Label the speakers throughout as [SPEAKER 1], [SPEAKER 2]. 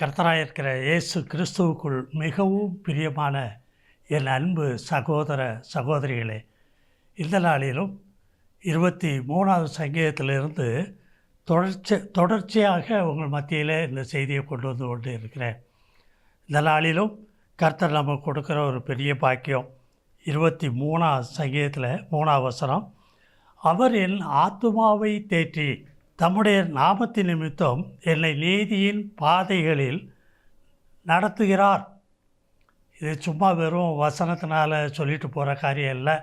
[SPEAKER 1] நம்முடைய கர்த்தராக இருக்கிற இயேசு கிறிஸ்துவுக்குள் மிகவும் பிரியமான என் அன்பு சகோதர சகோதரிகளே இந்த நாளிலும் இருபத்தி மூணாவது சங்கீதத்திலிருந்து தொடர்ச்சி தொடர்ச்சியாக உங்கள் மத்தியில் இந்த செய்தியை கொண்டு வந்து கொண்டு இருக்கிறேன் இந்த நாளிலும் கர்த்தர் நமக்கு கொடுக்குற ஒரு பெரிய பாக்கியம். இருபத்தி மூணாவது சங்கீதத்தில் மூணாவது வசனம் அவர் என் ஆத்துமாவை தேற்றி தம்முடைய நாமத்தின் நிமித்தம் என்னை நீதியின் பாதைகளில் நடத்துகிறார். இது சும்மா வெறும் வசனத்தினால் சொல்லிட்டு போகிற காரியம் இல்லை.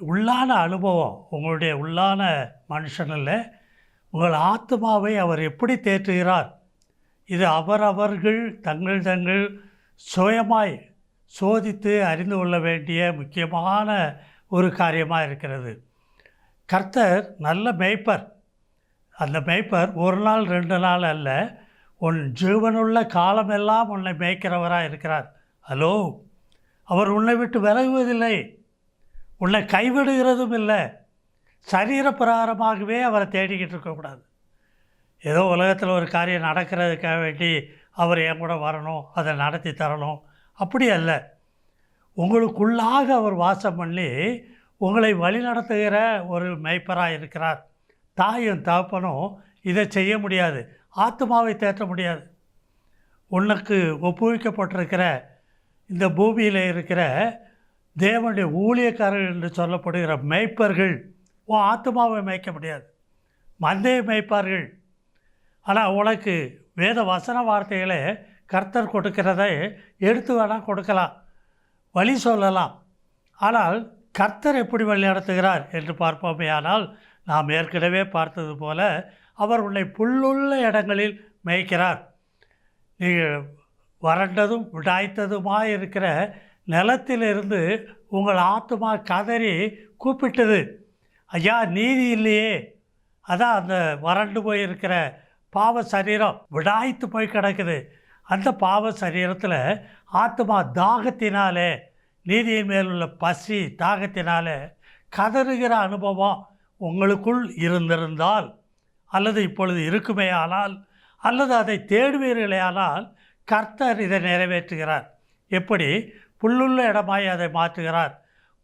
[SPEAKER 1] உள்ளான அனுபவம் உங்களுடைய உள்ளான மனுஷனில் உங்கள் ஆத்மாவை அவர் எப்படி தேற்றுகிறார்? இது அவரவர்கள் தங்கள் தங்கள் சுயமாய் சோதித்து அறிந்து கொள்ள வேண்டிய முக்கியமான ஒரு காரியமாக இருக்கிறது. கர்த்தர் நல்ல மேய்ப்பர். அந்த மேய்ப்பர் ஒரு நாள் ரெண்டு நாள் அல்ல உன் ஜீவனுள்ள காலமெல்லாம் உன்னை மேய்க்கிறவராக இருக்கிறார். ஹலோ அவர் உன்னை விட்டு விலகுவதில்லை. உன்னை கைவிடுகிறதும் இல்லை. சரீர பிரகாரமாகவே அவரை தேடிக்கிட்டு இருக்கக்கூடாது ஏதோ உலகத்தில் ஒரு காரியம் நடக்கிறதுக்காக வேண்டி அவர் என் கூட வரணும் அதை நடத்தி தரணும். அப்படி அல்ல. உங்களுக்குள்ளாக அவர் வாசம் பண்ணி உங்களை வழிநடத்துகிற ஒரு மெய்ப்பராக இருக்கிறார். தாயும் தாப்பனும் இதை செய்ய முடியாது. ஆத்மாவை தேற்ற முடியாது. உனக்கு ஒப்புவிக்கப்பட்டிருக்கிற இந்த பூமியில் இருக்கிற தேவனுடைய ஊழியக்காரர்கள் என்று சொல்லப்படுகிற மேய்ப்பர்கள் உன் ஆத்மாவை மேய்க்க முடியாது. மந்தையை மேய்ப்பார்கள். ஆனால் உனக்கு வேத வசன வார்த்தைகளை கர்த்தர் கொடுக்கிறதை எடுத்து வேணால் கொடுக்கலாம். வழி சொல்லலாம். ஆனால் கர்த்தர் எப்படி வழி நடத்துகிறார் என்று பார்ப்போமே. ஆனால் நாம் ஏற்கனவே பார்த்தது போல அவர் உன்னை புல்லுள்ள இடங்களில் மேய்க்கிறார். நீங்கள் வறண்டதும் விடாய்த்ததுமாக இருக்கிற நிலத்திலிருந்து உங்கள் ஆத்மா கதறி கூப்பிட்டது. ஐயா நீதி இல்லையே. அதான் அந்த வறண்டு போயிருக்கிற பாவ சரீரம் விடாய்த்து போய் கிடக்குது. அந்த பாவ சரீரத்தில் ஆத்மா தாகத்தினாலே நீதியின் மேல் உள்ள பசி தாகத்தினாலே கதறுகிற அனுபவம் உங்களுக்குள் இருந்திருந்தால் அல்லது இப்பொழுது இருக்குமே ஆனால் அல்லது அதை தேடுவீர்களே ஆனால் கர்த்தர் இதை நிறைவேற்றுகிறார். எப்படி? புல்லுள்ள இடமாய் அதை மாற்றுகிறார்.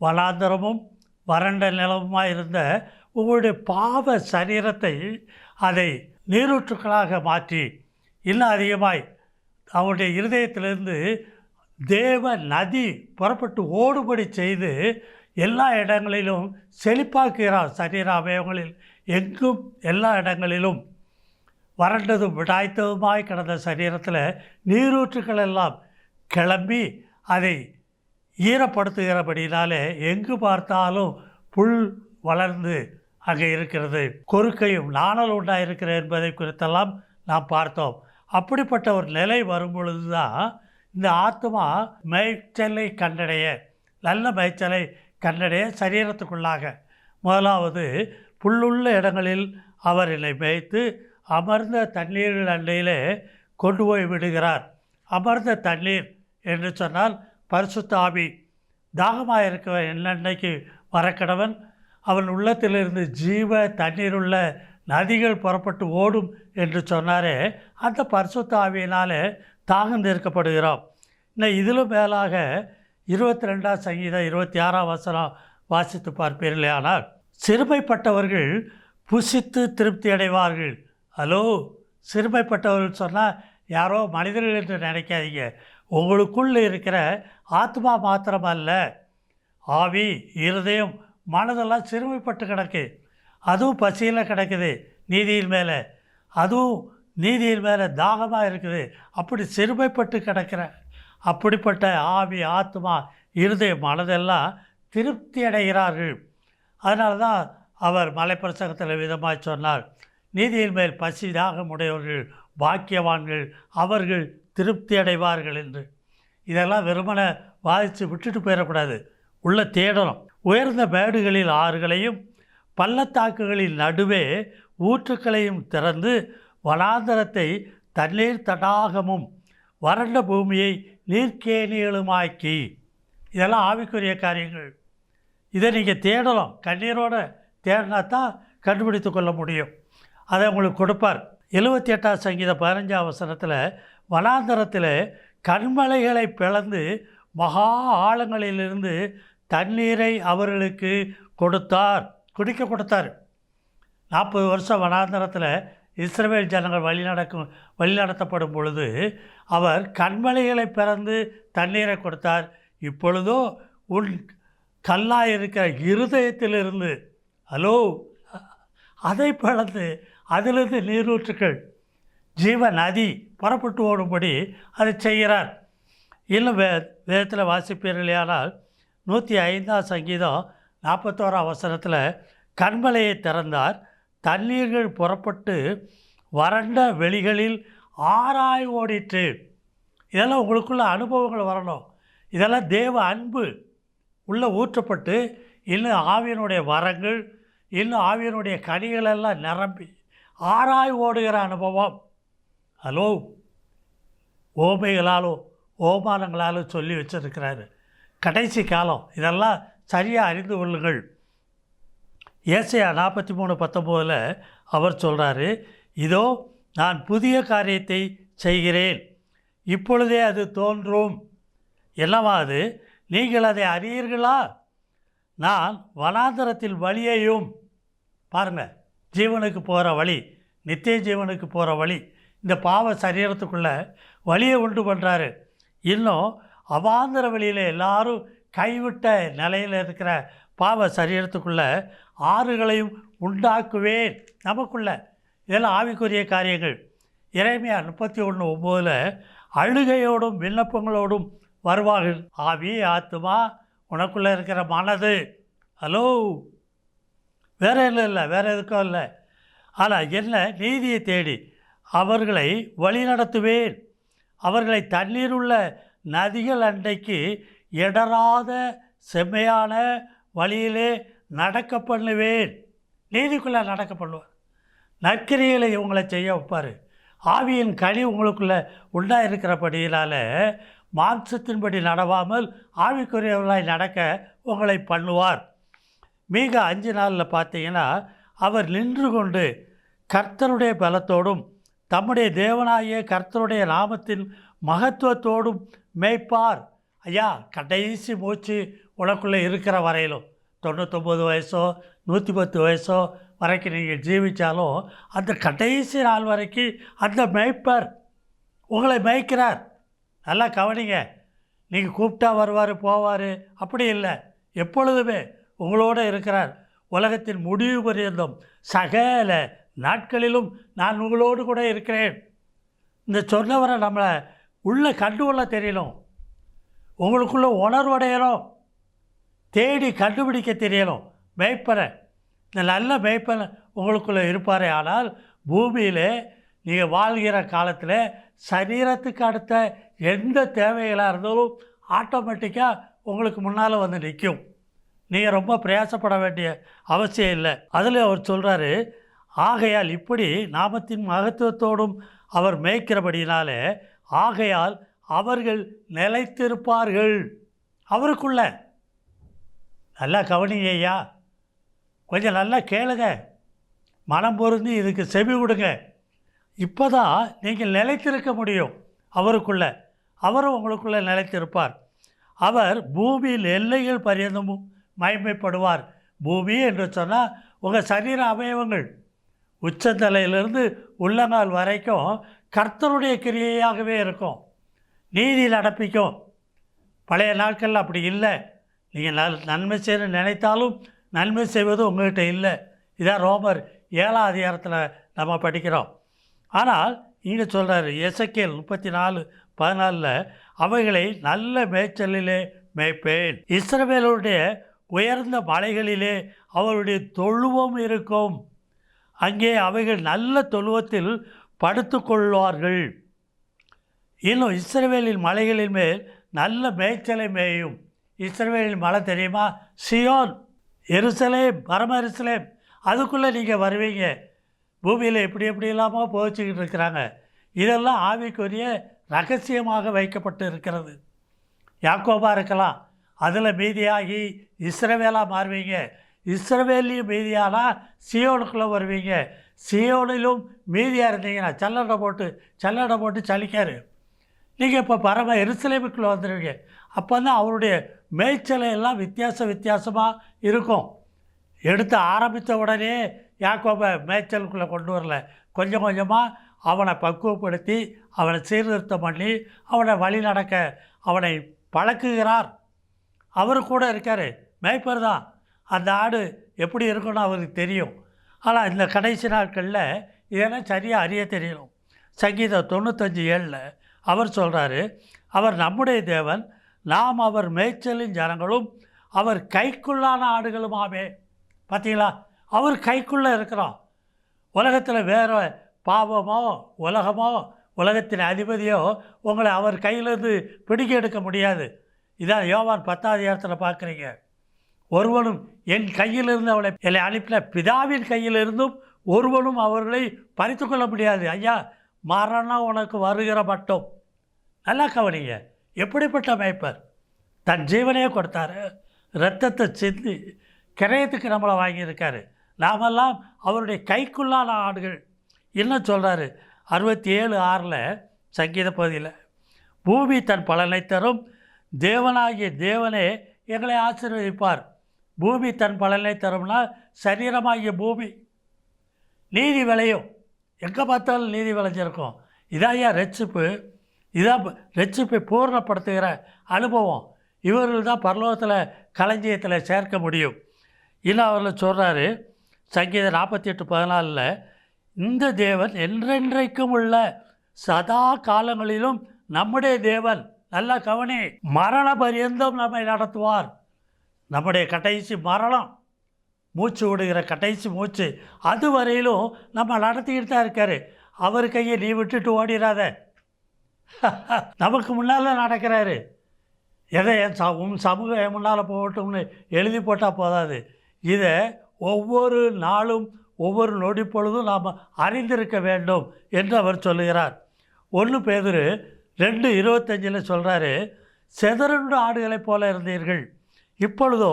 [SPEAKER 1] வனாந்தரமும் வறண்ட நிலமுமாய் இருந்த உங்களுடைய பாவ சரீரத்தை அதை நீரூற்றுக்களாக மாற்றி இன்னும் அதிகமாய் அவருடைய இருதயத்திலிருந்து தேவ நதி புறப்பட்டு ஓடுபடி செய்து எல்லா இடங்களிலும் செழிப்பாக்குகிறார் சரீர அவயவங்களில். எங்கும் எல்லா இடங்களிலும் வறண்டதும் விடாய்த்ததுமாய் கிடந்த சரீரத்தில் நீரூற்றுக்கள் எல்லாம் கிளம்பி அதை ஈரப்படுத்துகிறபடினாலே எங்கு பார்த்தாலும் புல் வளர்ந்து அங்கே இருக்கிறது. கொறுக்கையும் நாணல் உண்டாயிருக்கிற என்பதை குறித்தெல்லாம் நாம் பார்த்தோம். அப்படிப்பட்ட ஒரு நிலை வரும்பொழுது தான் இந்த ஆத்மா மேய்ச்சலை கண்டடைய நல்ல மேய்ச்சலை கர்ணரே சரீரத்துக்குள்ளாக. முதலாவது புல்லுள்ள இடங்களில் அவர் என்னை மேய்த்து அமர்ந்த தண்ணீர் அண்டையிலே கொண்டு போய் விடுகிறார். அமர்ந்த தண்ணீர் என்று சொன்னால் பரிசுத்த ஆவி. தாகமாக இருக்கிற என்னன்னைக்கு வரக்கடவன் அவன் உள்ளத்திலிருந்து ஜீவ தண்ணீர் உள்ள நதிகள் புறப்பட்டு ஓடும் என்று சொன்னாரே அந்த பரிசுத்த ஆவியினாலே தாகம் தீர்க்கப்படுகிறோம். இன்னும் இதிலும் மேலாக இருபத்தி ரெண்டாம் சங்கீதம் இருபத்தி ஆறாம் வசனம் வாசித்து பார்ப்பீர்களே ஆனால் சிறுமைப்பட்டவர்கள் புசித்து திருப்தி அடைவார்கள். ஹலோ சிறுமைப்பட்டவர்கள் சொன்னால் யாரோ மனிதர்கள் என்று நினைக்காதீங்க. உங்களுக்குள்ளே இருக்கிற ஆத்மா மாத்திரமல்ல. ஆவி இருதயம் மனதெல்லாம் சிறுமைப்பட்டு கிடக்கு. அதுவும் பசியில் கிடக்குது நீதியின் மேலே. அதுவும் நீதியின் மேலே தாகமாக இருக்குது. அப்படி சிறுமைப்பட்டு கிடக்கிற அப்படிப்பட்ட ஆவி ஆத்மா இருதய மனதெல்லாம் திருப்தி அடைகிறார்கள். அதனால தான் அவர் மலைப்பிரசங்கத்தில் விதமாக சொன்னார் நீதியின் மேல் பசி தாகம் உடையவர்கள் பாக்கியவான்கள் அவர்கள் திருப்தி அடைவார்கள் என்று. இதெல்லாம் வெறுமனை வாதித்து விட்டுட்டு போயிடக்கூடாது. உள்ள தேடணும். உயர்ந்த மேடுகளில் ஆறுகளையும் பள்ளத்தாக்குகளின் நடுவே ஊற்றுக்களையும் திறந்து வனாந்தரத்தை தண்ணீர் தடாகமும் வறண்ட பூமியை நீர்க்கேணிகளுமாக்கி இதெல்லாம் ஆவிக்குரிய காரியங்கள். இதை நீங்கள் தேடலாம். கண்ணீரோடு தேடினா தான் கண்டுபிடித்து கொள்ள முடியும். அதை உங்களுக்கு கொடுப்பார். எழுபத்தி எட்டாம் சங்கீத பதினஞ்சாம் அவசரத்தில் வனாந்தரத்தில் கண்மலைகளை பிளந்து மகா ஆழங்களிலிருந்து தண்ணீரை அவர்களுக்கு கொடுத்தார். குடிக்க கொடுத்தார். நாற்பது வருஷம் வனாந்தரத்தில் இஸ்ரவேல் ஜனங்கள் வழிநடக்கும் வழிநடத்தப்படும் பொழுது அவர் கண்மலைகளை பிறந்து தண்ணீரை கொடுத்தார். இப்பொழுதோ உன் கல்லாய் இருக்கிற இருதயத்திலிருந்து ஹலோ அதை பிளந்து அதிலிருந்து நீரூற்றுக்கள் ஜீவ நதி புறப்பட்டு ஓடும்படி அதை செய்கிறார். இன்னும் வே வேதத்தில் வாசிப்பீர்களேயானால் நூற்றி ஐந்தாம் சங்கீதம் நாற்பத்தோராம் அவசரத்தில் கண்மலையை திறந்தார். தண்ணீர்கள் புறப்பட்டு வறண்ட வெளிகளில் ஆராய் ஓடிற்று. இதெல்லாம் உங்களுக்குள்ள அனுபவங்கள் வரணும். இதெல்லாம் தேவ அன்பு. உள்ளே ஊற்றப்பட்டு இன்னும் ஆவியனுடைய வரங்கள் இன்னும் ஆவியனுடைய கனிகள் எல்லாம் நிரம்பி ஆராய் ஓடுகிற அனுபவம். ஹலோ? ஓமைகளாலோ ஓமானங்களாலும் சொல்லி வச்சிருக்கிறாரு. கடைசி காலம். இதெல்லாம் சரியாக அறிந்து கொள்ளுங்கள். ஏசையா நாற்பத்தி மூணு பத்தொம்போதில் அவர் சொல்கிறாரு இதோ நான் புதிய காரியத்தை செய்கிறேன். இப்பொழுதே அது தோன்றும். என்னவா அது? நீங்கள் அதை அறியீர்களா? நான் வனாந்தரத்தில் வழியையும் பாருங்கள் ஜீவனுக்கு போகிற வழி நித்திய ஜீவனுக்கு போகிற வழி இந்த பாவ சரீரத்துக்குள்ளே வழியை உண்டு பண்ணுறாரு இன்னும் அவாந்தர வழியில் எல்லாரும் கைவிட்ட நிலையில் இருக்கிற பாவ சரீரத்துக்குள்ளே ஆறுகளையும் உண்டாக்குவேன் நமக்குள்ள. இதெல்லாம் ஆவிக்குரிய காரியங்கள். இறைமையா முப்பத்தி ஒன்று ஒம்போதில் அழுகையோடும் விண்ணப்பங்களோடும் வருவார்கள். ஆவி ஆத்துமா உனக்குள்ளே இருக்கிற மனது. ஹலோ! வேற இல்லை இல்லை வேறு எதுக்கும் இல்லை. ஆனால் என்ன நீதியை தேடி அவர்களை வழிநடத்துவேன் அவர்களை தண்ணீர் உள்ள நதிகள் அன்றைக்கு எடராத செம்மையான வழியிலே நடக்க பண்ணுவேன் நீதிக்குள்ளே நடக்க பண்ணுவார் நற்கிரிகளை இவங்களை செய்ய வைப்பார். ஆவியின் கனி உங்களுக்குள்ளே உண்டாக இருக்கிறபடியினால் மாம்சத்தின்படி நடவாமல் ஆவிக்குரியவர்களாய் நடக்க உங்களை பண்ணுவார். மிக அஞ்சு நாளில் பார்த்தீங்கன்னா அவர் நின்று கொண்டு கர்த்தருடைய பலத்தோடும் தம்முடைய தேவனாகிய கர்த்தருடைய நாமத்தின் மகத்துவத்தோடும் மேய்ப்பார். ஐயா கடைசி மூச்சு உனக்குள்ளே இருக்கிற வரையிலும். தொண்ணூத்தொம்பது வயசோ நூற்றி பத்து வயசோ வரைக்கும் நீங்கள் ஜீவித்தாலும் அந்த கடைசி நாள் வரைக்கும் அந்த மேய்ப்பர் உங்களை மேய்க்கிறார். நல்லா கவனிங்க. நீங்கள் கூப்பிட்டா வருவார் போவார் அப்படி இல்லை. எப்பொழுதுமே உங்களோட இருக்கிறார். உலகத்தின் முடிவு பரியந்தம். சகல நாட்களிலும் நான் உங்களோடு கூட இருக்கிறேன். இந்த சொன்னவரை நம்மளை உள்ளே கண்டு கொள்ள தெரியணும். உங்களுக்குள்ள உணர்வடையணும். தேடி கண்டுபிடிக்க தெரியணும். மேய்ப்பரை இந்த நல்ல மேய்ப்பன் உங்களுக்குள்ளே இருப்பாரே ஆனால் பூமியில் நீங்கள் வாழ்கிற காலத்தில் சரீரத்துக்கு அடுத்த எந்த தேவைகளாக இருந்தாலும் ஆட்டோமேட்டிக்காக உங்களுக்கு முன்னால் வந்து நிற்கும் நீங்கள் ரொம்ப பிரயாசப்பட வேண்டிய அவசியம் இல்லை. அதில் அவர் சொல்கிறாரு ஆகையால் இப்படி நாமத்தின் மகத்துவத்தோடும் அவர் மேய்க்கிறபடினாலே ஆகையால் அவர்கள் நிலைத்திருப்பார்கள். அவருக்குள்ள நல்லா கவனிங்க ஐயா. கொஞ்சம் நல்லா கேளுங்க. மனம் பொருந்தி இதுக்கு செவி கொடுங்க இப்போ தான் நீங்கள் நிலைத்திருக்க முடியும். அவருக்குள்ள அவரும் உங்களுக்குள்ளே நிலைத்திருப்பார். அவர் பூமியில் எல்லைகள் பரியந்தமும் மயமைப்படுவார் பூமி என்று சொன்னால் உங்கள் சரீர அவயவங்கள். உச்சந்தலையிலிருந்து உள்ளங்கால் வரைக்கும் கர்த்தருடைய கிரியையாகவே இருக்கும். நீதியில் நடப்பிக்கும் பழைய நாட்களில் அப்படி இல்லை. நீங்கள் நல் நன்மை செய்ய நினைத்தாலும் நன்மை செய்வது உங்கள்கிட்ட இல்லை. இதான் ரோமர் ஏழாம் அதிகாரத்தில் நம்ம படிக்கிறோம். ஆனால் இங்கே சொல்கிறார் எசக்கேல் முப்பத்தி நாலு பதினாலில் அவைகளை நல்ல மேய்ச்சலிலே மேய்ப்பேன். இஸ்ரவேலுடைய உயர்ந்த மலைகளிலே அவருடைய தொழுவம் இருக்கும். அங்கே அவைகள் நல்ல தொழுவத்தில் படுத்துக்கொள்வார்கள். இன்னும் இஸ்ரவேலின் மலைகளின் மேல் நல்ல மேய்ச்சலை மேயும். இஸ்ரவேலின் மலை தெரியுமா? சியோன் எருசலேம் பரம எருசலேம். அதுக்குள்ளே நீங்கள் வருவீங்க. பூமியில் எப்படி எப்படி இல்லாமல் போச்சுக்கிட்டு இருக்கிறாங்க. இதெல்லாம் ஆவிக்குரிய ரகசியமாக வைக்கப்பட்டு இருக்கிறது. யாக்கோபா இருக்கலாம். அதில் மீதியாகி இஸ்ரவேலாக மாறுவீங்க. இஸ்ரவேலையும் மீதியானா சியோனுக்குள்ளே வருவீங்க. சியோனிலும் மீதியாக இருந்தீங்கன்னா சல்லடை போட்டு சல்லடை போட்டு சலிக்காரு. நீங்கள் இப்போ பரம எருசலேமுக்குள்ளே வந்துடுவீங்க அப்போ தான் அவருடைய மேய்ச்சலையெல்லாம் வித்தியாச வித்தியாசமாக இருக்கும். எடுத்து ஆரம்பித்த உடனே யாக்கோபை மேய்ச்சலுக்குள்ளே கொண்டு வரல. கொஞ்சம் கொஞ்சமாக அவனை பக்குவப்படுத்தி அவனை சீர்திருத்தம் பண்ணி அவனை வழி நடக்க அவனை பழக்குகிறார். அவர் கூட இருக்கார். மேய்ப்பர் தான். அந்த ஆடு எப்படி இருக்குன்னு அவருக்கு தெரியும். ஆனால் இந்த கடைசி நாட்களில் இதெல்லாம் சரியாக அறிய தெரியணும். சங்கீதம் தொண்ணூத்தஞ்சு ஏழில் அவர் சொல்கிறாரு அவர் நம்முடைய தேவன் நாம் அவர் மேய்ச்சலின் ஜனங்களும் அவர் கைக்குள்ளான ஆடுகளுமாவே பார்த்தீங்களா அவர் கைக்குள்ளே இருக்கிறோம் உலகத்தில் வேறு பாவமோ உலகமோ உலகத்தின் அதிபதியோ உங்களை அவர் கையிலிருந்து பிடிக்க எடுக்க முடியாது. இதான் யோவான் பத்தாவது இடத்துல பார்க்குறீங்க ஒருவனும் என் கையிலிருந்து அவளை என்னை அனுப்பின பிதாவின் கையிலிருந்தும் ஒருவனும் அவர்களை பறித்து கொள்ள முடியாது. ஐயா மரணம் உனக்கு வருகிற மட்டும் நல்லா கவனிங்க. எப்படிப்பட்ட மேய்ப்பர் தன் ஜீவனையே கொடுத்தாரு. ரத்தத்தை சிந்தி கிரயத்துக்கு நம்மளை வாங்கியிருக்காரு. நாமெல்லாம் அவருடைய கைக்குள்ளான ஆடுகள். இன்னும் சொல்கிறாரு அறுபத்தி ஏழு ஆறில் சங்கீத பகுதியில் பூமி தன் பலனை தரும். தேவனாகிய தேவனே எங்களை ஆசீர்வதிப்பார். பூமி தன் பலனை தரும்னா சரீரமாகிய பூமி நீதி விளையும். எங்கே பார்த்தாலும் நீதி விளைஞ்சிருக்கும். இதாயா ரட்சிப்பு? இதான் ரட்சிப்பை பூர்ணப்படுத்துகிற அனுபவம். இவர்கள் தான் பரலோகத்தில் களஞ்சியத்தில் சேர்க்க முடியும். இன்னும் அவரில் சொல்கிறாரு சங்கீதம் நாற்பத்தி எட்டு பதினாலில் இந்த தேவன் என்றென்றைக்கும் உள்ள சதா காலங்களிலும் நம்முடைய தேவன். நல்ல கவனி. மரண பரியந்தம் நம்மை நடத்துவார். நம்முடைய கடைசி மரணம். மூச்சு விடுகிற கடைசி மூச்சு. அது வரையிலும் நம்ம நடத்திக்கிட்டு தான் இருக்காரு. அவர் கையை நீ விட்டுட்டு ஓடிடாத நமக்கு முன்னால் நடக்கிறாரு. எதை என் ச உன் சமூகம் என் முன்னால் போகட்டும்னு எழுதி போட்டால் போதாது. இதை ஒவ்வொரு நாளும் ஒவ்வொரு நொடி பொழுதும் நாம் அறிந்திருக்க வேண்டும் என்று அவர் சொல்லுகிறார். ஒன்று பேதர் ரெண்டு இருபத்தஞ்சில் சொல்கிறாரு செதறுண்டு ஆடுகளைப் போல இருந்தீர்கள். இப்பொழுதோ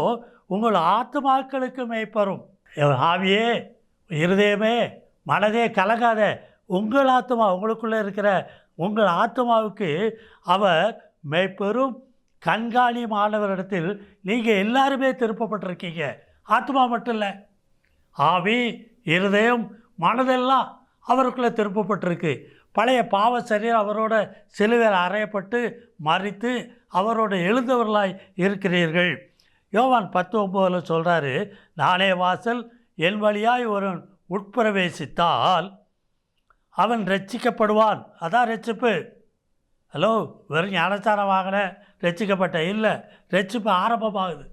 [SPEAKER 1] உங்கள் ஆத்துமாக்களுக்கு மேய்ப்பரும். ஆவியே இருதயமே மனதே கலங்காத உங்கள் ஆத்மா உங்களுக்குள்ளே இருக்கிற உங்கள் ஆத்மாவுக்கு அவர் மெய்ப்பெரும் கண்காணி மாணவரிடத்தில் நீங்கள் எல்லாருமே திருப்பப்பட்டிருக்கீங்க. ஆத்மா மட்டும் இல்லை. ஆவி இருதயம் மனதெல்லாம் அவருக்குள்ளே திருப்பப்பட்டிருக்கு. பழைய பாவ சரீரம் அவரோட சிலுவையில் அறையப்பட்டு மறித்து அவரோட எழுந்தவர்களாய் இருக்கிறீர்கள். யோவான் பத்து ஒம்போதில் சொல்கிறாரு நானே வாசல் என் வழியாய் ஒருவன் உட்பிரவேசித்தால் அவன் ரட்சிக்கப்படுவான். அதான் ரட்சிப்பு. ஹலோ வெறும் ஞானஸ்தானம் வாங்கின ரட்சிக்கப்பட்ட இல்லை ரட்சிப்பு ஆரம்பமாகுது.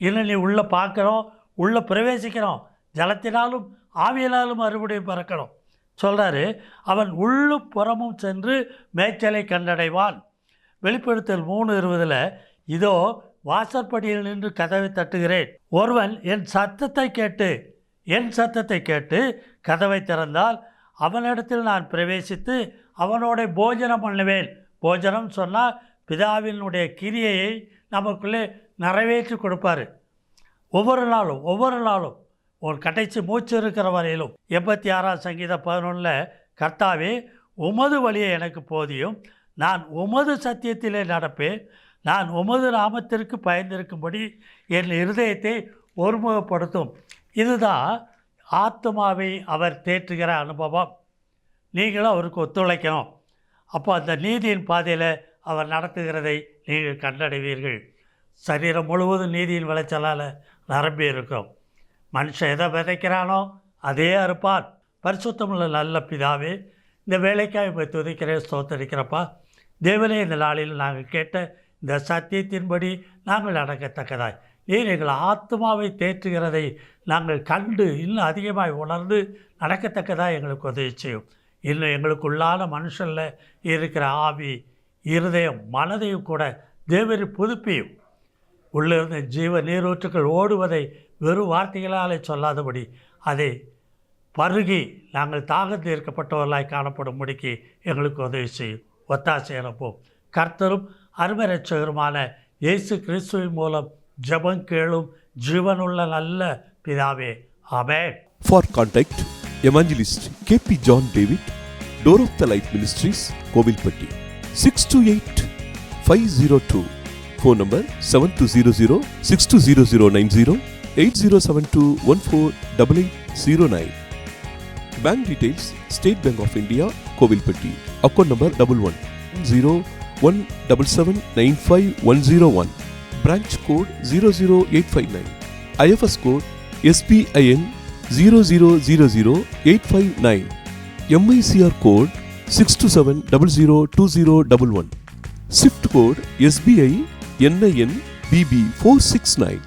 [SPEAKER 1] இன்னும் நீ உள்ளே பார்க்குறோம் உள்ளே பிரவேசிக்கிறோம். ஜலத்தினாலும் ஆவியினாலும் மறுபடியும் பறக்கிறோம் சொல்கிறாரு அவன் உள்ளும் புறமும் சென்று மேய்ச்சலை கண்டடைவான். வெளிப்படுத்தல் மூணு இருபதில் இதோ வாசற்படியில் நின்று கதவை தட்டுகிறேன். ஒருவன் என் சத்தத்தை கேட்டு என் சத்தத்தை கேட்டு கதவை திறந்தால் அவனிடத்தில் நான் பிரவேசித்து அவனோட போஜனம் பண்ணுவேன். போஜனம் சொன்னால் பிதாவினுடைய கிரியையை நமக்குள்ளே நிறைவேற்றி கொடுப்பாரு. ஒவ்வொரு நாளும் ஒவ்வொரு நாளும் ஒரு கடைசி மூச்சு இருக்கிற வரையிலும். எண்பத்தி ஆறாம் சங்கீத பதினொன்றில் கர்த்தாவே உமது வழியை எனக்கு போதியும். நான் உமது சத்தியத்திலே நடப்பேன். நான் உமது நாமத்திற்கு பயந்திருக்கும்படி என் இருதயத்தை ஒருமுகப்படுத்தும். இதுதான் ஆத்மாவை அவர் தேற்றுகிற அனுபவம். நீங்களும் அவருக்கு ஒத்துழைக்கணும். அப்போ அந்த நீதியின் பாதையில் அவர் நடத்துகிறதை நீங்கள் கண்டடைவீர்கள். சரீரம் முழுவதும் நீதியின் விளைச்சலால் நிரம்பி இருக்கும். மனுஷன் எதை விதைக்கிறானோ அதே அறுப்பான். பரிசுத்தமுள்ள நல்ல பிதாவே இந்த வேலைக்காக இப்போ துதிக்கிறேன் ஸ்தோத்தரிக்கிறப்பா தேவனே இந்த நாளில் நாங்கள் கேட்ட இந்த சத்தியத்தின்படி நாங்கள் நடக்கத்தக்கதாய். நீர் எங்கள் ஆத்மாவை தேற்றுகிறதை நாங்கள் கண்டு இன்னும் அதிகமாக உணர்ந்து நடக்கத்தக்கதாக எங்களுக்கு உதவி செய்யும். இன்னும் எங்களுக்குள்ளான மனுஷனில் இருக்கிற ஆவி இருதயம் மனதையும் கூட தேவரி புதுப்பியும். உள்ளிருந்த ஜீவ நீரூற்றுக்கள் ஓடுவதை வெறும் வார்த்தைகளாலே சொல்லாதபடி அதை பருகி நாங்கள் தாகம் தீர்க்கப்பட்டவர்களாய் காணப்படும்படிக்கு எங்களுக்கு உதவி செய்யும். ஒத்தாசை அனுப்பும் கர்த்தரும் அருமை ரட்சகருமான இயேசு கிறிஸ்துவின் மூலம் ஜபம் கேளும் ஜீவனுள்ள நல்ல பிதாவே அமே
[SPEAKER 2] for contact evangelist K P John David door of the light ministries Kovilpatti six two eight five zero two phone number seven two zero zero six two zero zero nine zero eight zero seven two one four double eight zero nine bank details State Bank of India Kovilpatti account number double one zero one double seven nine five one zero one branch code zero zero eight five nine I F S code S B I N zero zero zero zero eight five nine M I C R code six two seven double zero two zero double one swift code S B I N I N B B four six nine